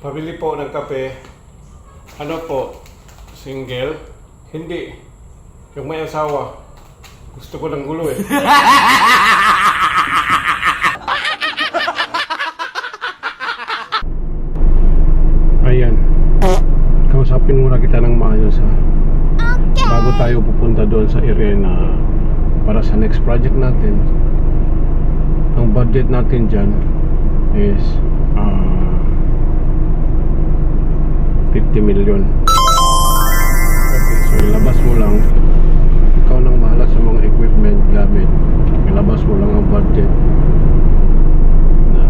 Pabili po ng kape. Ano po? Single? Hindi. Yung may asawa. Gusto ko ng gulo eh. Ayan. Kausapin muna kita ng maayos ha. Bago tayo pupunta doon sa area na para sa next project natin. Ang budget natin dyan is ah 50 million. Okay, so ilabas mo lang. Ikaw nang bahala sa mga equipment, gamit. Ilabas mo lang ang budget na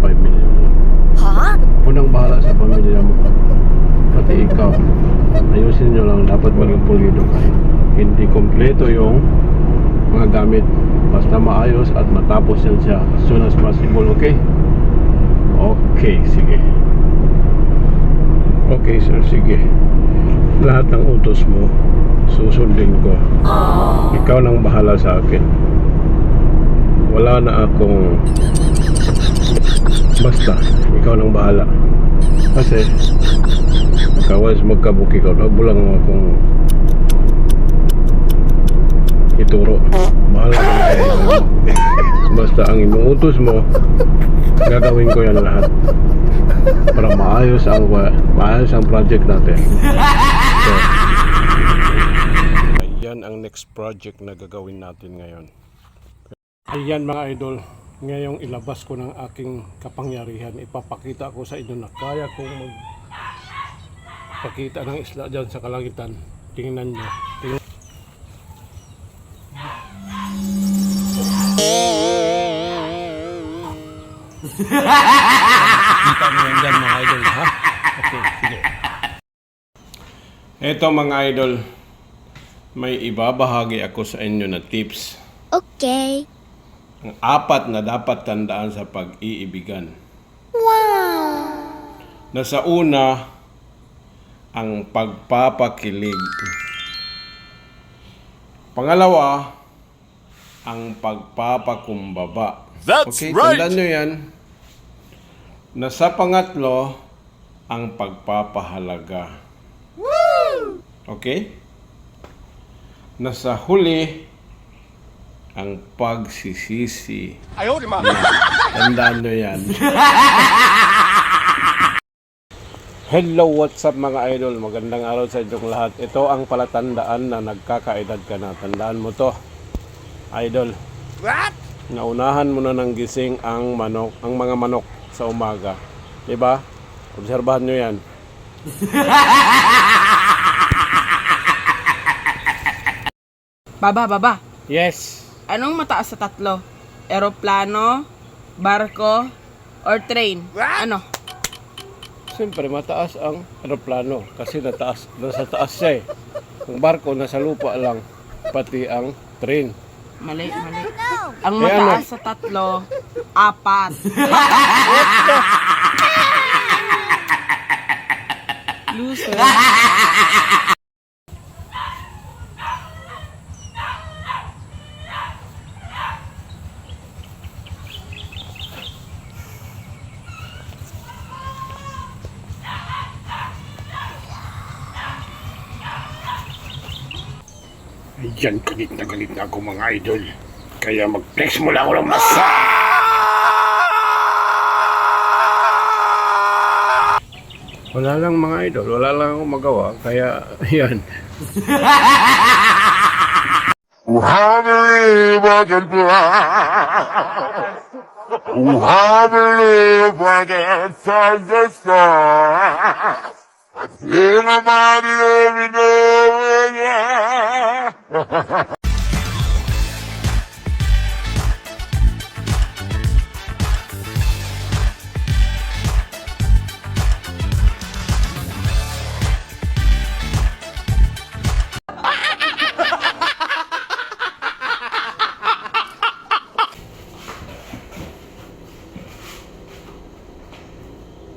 5 million lang. Huh? Unang bahala sa pamilya mo. Pati ikaw. Ayusin nyo lang. Dapat maging pulido kayo. Hindi kompleto yung mga gamit. Basta maayos at matapos yan siya as soon as possible. Okay? Okay, sige. Okay, sir. Sige. Lahat ng utos mo, susundin ko. Ikaw nang bahala sa akin. Wala na akong Basta, ikaw nang bahala. Kasi, kawas magkabuki ka, wag mo lang akong ituro. Bahala ka na kayo. Basta ang inuutos mo, gagawin ko yan lahat. Para maayos ang maayos ang project natin. So, ayan ang next project na gagawin natin ngayon. Ayan mga idol, ngayong ilabas ko ng aking kapangyarihan, ipapakita ko sa inyo na kaya kong mag pakita ng isla dyan sa kalangitan. Tingnan nyo. Tingnan. Kita nyo yan dyan mga idol, ha? Okay, sige. Eto mga idol, may ibabahagi ako sa inyo na tips Okay. ang apat na dapat tandaan sa pag-iibigan. Wow. Na sa una, ang pagpapakilig. Pangalawa, ang pagpapakumbaba. That's okay, right. tandaan nyo yan. Na sa pangatlo, ang pagpapahalaga. Okay? Na sa huli, ang pagsisisi. Ayaw di ma. Tandaan nyo yan. Hello, what's up mga idol? Magandang araw sa inyong lahat. Ito ang palatandaan na nagkakaedad ka na. Tandaan mo to. Idol, What? naunahan mo na ng gising ang manok, ang mga manok sa umaga. 'Di ba? Obserbahan nyo yan. Baba, baba. Yes. Anong mataas sa tatlo? Eroplano, barko, or train? What? Ano? Siyempre, mataas ang aeroplano kasi nataas, nasa taas siya eh. Ang barko nasa lupa lang, pati ang train. Mali, mali. Ang Eh, ano? mataas sa tatlo, apat. Loser. Ayan, galit na galit na ako mga idol. Kaya mag-flex mo lang ako ng masa. Wala lang mga idol, wala lang akong magawa. Kaya, yan. Uhabli bagal Uhabli sadesta. Atina mari evine.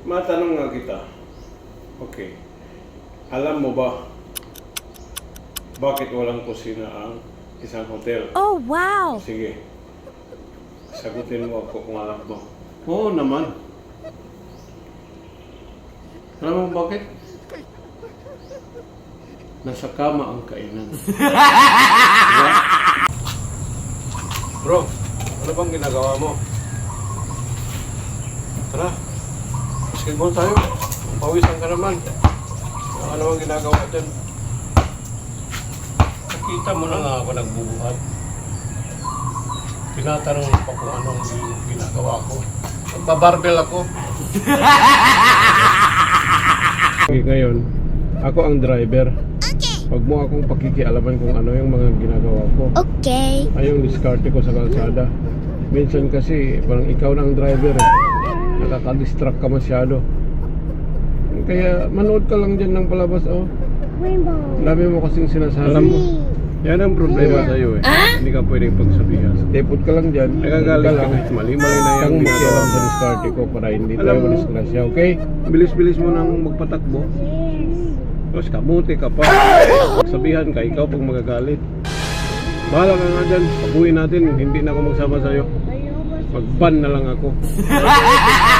Matanong nga kita. Okay. Alam mo ba bakit walang kusina ang isang hotel? Oh, wow. Sige. Sagutin mo ako kung alam mo. Oo naman. Alam mo bakit? Nasa kama ang kainan. Bro, ano bang ginagawa mo? Tara, basketball tayo. Pawisan ka naman. Ano bang ginagawa dyan? Nakita mo na nga ako nagbubuhat. Tinatanong pa kung anong ginagawa ko. Nagbabarbel ako. Okay, ngayon, ako ang driver. Huwag mo akong pakikialaman kung ano yung mga ginagawa ko. Okay. Ay yung diskarte ko sa kalsada. Minsan kasi parang ikaw na ang driver eh. Nakaka-distract ka masyado. Kaya manood ka lang dyan ng palabas oh. Ang Dami mo kasing sinasabi. Alam mo, yan ang problema sa iyo eh. Hindi ka pwedeng pagsabihan. Tepot ka lang dyan. Nagagalit ka kahit mali-mali na yung ginagawa sa diskarte ko para hindi tayo madisgrasya. Okay? Bilis-bilis mo nang magpatakbo. Tapos kamuti ka pa. Sabihan ka, ikaw pag magagalit. Bahala ka nga dyan. Pag-uwi natin, hindi na ako magsama sa'yo. Mag-ban na lang ako.